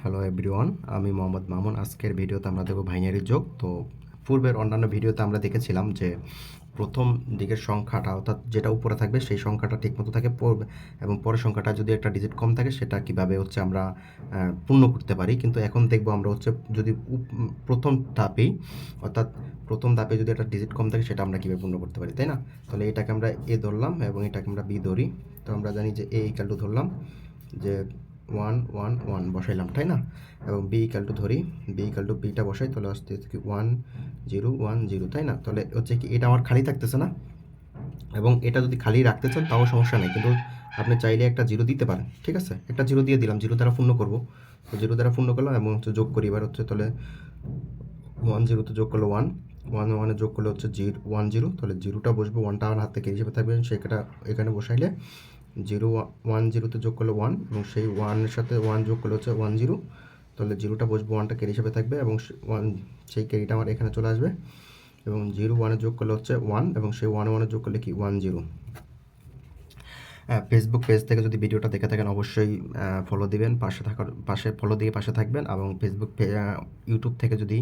Hello everyone আমি মোহাম্মদ মামুন। আজকের ভিডিওতে আমরা দেখব বাইনারি যোগ। তো পূর্বের অন্যান্য ভিডিওতে আমরা দেখেছিলাম যে প্রথম দিকের সংখ্যাটা, অর্থাৎ যেটা উপরে থাকবে, সেই সংখ্যাটা ঠিকমতো থাকে পড়বে এবং পরের সংখ্যাটা যদি একটা ডিজিট কম থাকে, সেটা কীভাবে হচ্ছে আমরা পূর্ণ করতে পারি। কিন্তু এখন দেখব আমরা হচ্ছে যদি প্রথম ধাপেই, অর্থাৎ প্রথম ধাপে যদি একটা ডিজিট কম থাকে, সেটা আমরা কীভাবে পূর্ণ করতে পারি, তাই না? তাহলে এটাকে আমরা এ ধরলাম এবং এটাকে আমরা বি ধরি। তো আমরা জানি যে এ ইকাল টু ধরলাম, যে ওয়ান ওয়ান ওয়ান বসাইলাম, তাই না? এবং বি ইকাল টু ধরি বি ইকাল টু বিটা বসাই, তাহলে আসতে কি ওয়ান জিরো ওয়ান জিরো তাই না? তাহলে হচ্ছে কি এটা আমার খালি থাকতেছে না? এবং এটা যদি খালি রাখতে চান, তাও সমস্যা নেই, কিন্তু আপনি চাইলে একটা জিরো দিতে পারেন, ঠিক আছে? একটা জিরো দিয়ে দিলাম জিরো দ্বারা পূর্ণ করব। তো জিরো দ্বারা পূর্ণ করলাম এবং হচ্ছে যোগ করি, এবার হচ্ছে তাহলে ওয়ান জিরোতে যোগ করল ওয়ান ওয়ান ওয়ানে যোগ করলে হচ্ছে জিরো ওয়ান জিরো তাহলে জিরোটা বসবো ওয়ানটা আমার হাত থেকে হিসেবে থাকবে, সেটা এখানে বসাইলে জিরো ওয়ান জিরোতে যোগ করলে ওয়ান এবং সেই ওয়ানের সাথে ওয়ান যোগ করলে হচ্ছে ওয়ান জিরো। তাহলে জিরোটা বসবে ওয়ানটা ক্যারি হিসেবে থাকবে এবং ওয়ান, সেই ক্যারিটা আমার এখানে চলে আসবে। এবং জিরো ওয়ানে যোগ করলে হচ্ছে ওয়ান এবং সেই ওয়ান ওয়ানে যোগ করলে কি? One zero. ফেসবুক পেজ থেকে যদি ভিডিওটা দেখে থাকেন অবশ্যই ফলো দিবেন, পাশে থাকার, পাশে ফলো দিয়ে পাশে থাকবেন এবং ফেসবুক ইউটিউব থেকে যদি